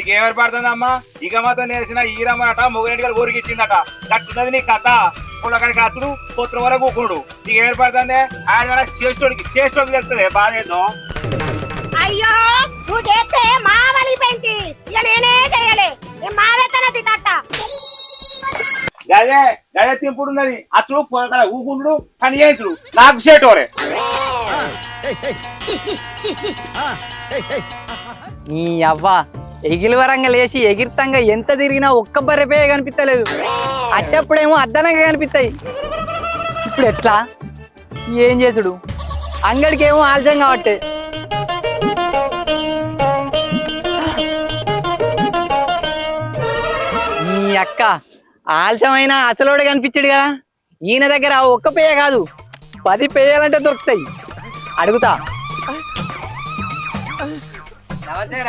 నీకు ఏం ఏర్పడుతుందమ్మా ఇక మాత్రం నేర్చిన ఈరమ్మనట మొగరెడ్డిగా ఊరికిచ్చిందట. కట్టున్నది నీ కథ. పుల్లకాడికి అతడు పుత్ర వరకు కూకుడు నీకు ఏం ఏర్పడుతుంది ఆయన చేస్తోడికి చేస్తోడికి తెలుస్తుంది బాధ ఏందో అయ్యో నువ్వు చేస్తే మా వలిపోయింది ఇక నేనే చేయలే. మావేతనది తట్ట గదే గదే తింపుడు ఉన్నది అతడు పుల్లకాడ ఊకుండు పని చేసుడు నాకు చేటోరే. నీ అవ్వ ఎగిలి వరంగా లేచి ఎగిరితంగా ఎంత తిరిగినా ఒక్క బర్రెపే కనిపిస్తలేదు. అట్టప్పుడేమో అద్దనంగా కనిపిస్తాయి. ఇప్పుడు ఎట్లా? ఏం చేసుడు? అంగడికి ఏమో ఆలస్యం కాబట్టి నీ అక్క ఆలస్యమైన అసలోడు కనిపించడు కదా. ఈయన దగ్గర ఒక్క పేయ కాదు. పది పేయాలంటే దొరుకుతాయి. అడుగుతా. నమస్తే